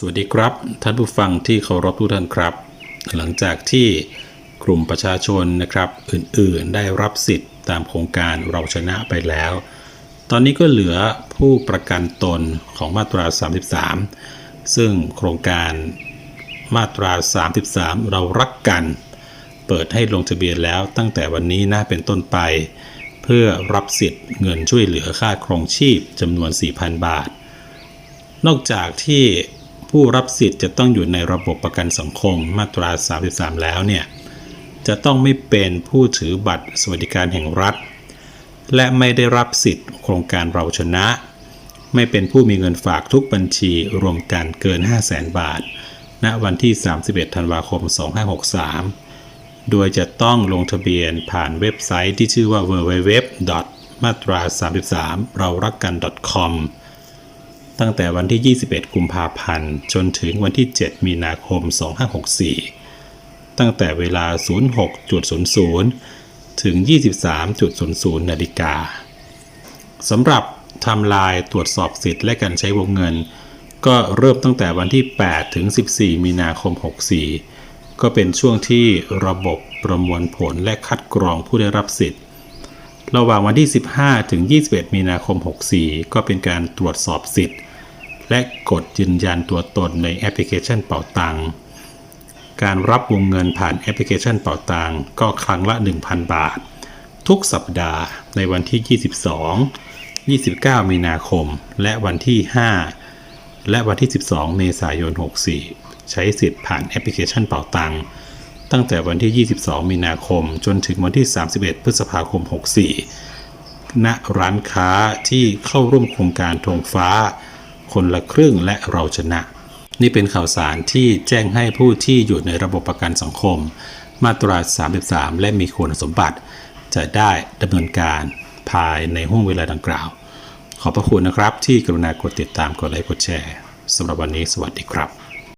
สวัสดีครับ ท่านผู้ฟังที่เคารพทุกท่านครับ หลังจากที่กลุ่มประชาชนนะครับอื่นๆได้รับสิทธิ์ตามโครงการเราชนะไปแล้ว ตอนนี้ก็เหลือผู้ประกันตนของมาตรา 33 ซึ่งโครงการมาตรา 33 เรารักกัน เปิดให้ลงทะเบียนแล้วตั้งแต่วันนี้น่าเป็นต้นไป เพื่อรับสิทธิ์เงินช่วยเหลือค่าครองชีพจำนวน 4,000 บาท นอกจากที่ ผู้รับสิทธิ์จะต้องอยู่ในระบบประกันสังคมมาตรา 33 แล้วเนี่ยจะต้องไม่เป็นผู้ถือบัตรสวัสดิการแห่งรัฐ และไม่ได้รับสิทธิ์โครงการเราชนะ ไม่เป็นผู้มีเงินฝากทุกบัญชีรวมกันเกิน 5 0 0แสนบาท ณวันที่ 31 ธันวาคม 2563 โดยจะต้องลงทะเบียนผ่านเว็บไซต์ที่ชื่อว่า www. มาตรา 33 เรารักกัน .com ตั้งแต่วันที่ 21 กุมภาพันธ์ จนถึงวันที่ 7 มีนาคม 2564 ตั้งแต่เวลา 06.00 ถึง 23.00 นาฬิกาสำหรับไทำลายตรวจสอบสิทธิ์และการใช้วงเงิน ก็เริ่มตั้งแต่วันที่ 8 ถึง 14 มีนาคม 64 ก็เป็นช่วงที่ระบบประมวลผลและคัดกรองผู้ได้รับสิทธิ์ระหว่างวันที่ 15 ถึง 21 มีนาคม 64 ก็เป็นการตรวจสอบสิทธิ์ และกดยืนยันตัวตนในแอปพลิเคชันเป่าตังการรับวงเงินผ่านแอปพลิเคชันเป่าตังก็ครั้งละ 1,000 บาท ทุกสัปดาห์ในวันที่ 22 29 มีนาคม และวันที่ 5 และวันที่ 12 เมษายน 64 ใช้สิทธิ์ผ่านแอปพลิเคชันเป่าตังตั้งแต่วันที่ 22 มีนาคม จนถึงวันที่ 31 พฤษภาคม 64ณร้านค้าที่เข้าร่วมโครงการธงฟ้า คนละครึ่งและเราชนะ นี่เป็นข่าวสารที่แจ้งให้ผู้ที่อยู่ในระบบประกันสังคม มาตรา 33 และมีคุณสมบัติ จะได้ดำเนินการภายในห่วงเวลาดังกล่าว ขอบพระคุณนะครับที่กรุณากดติดตามกดไลค์กดแชร์สำหรับวันนี้สวัสดีครับ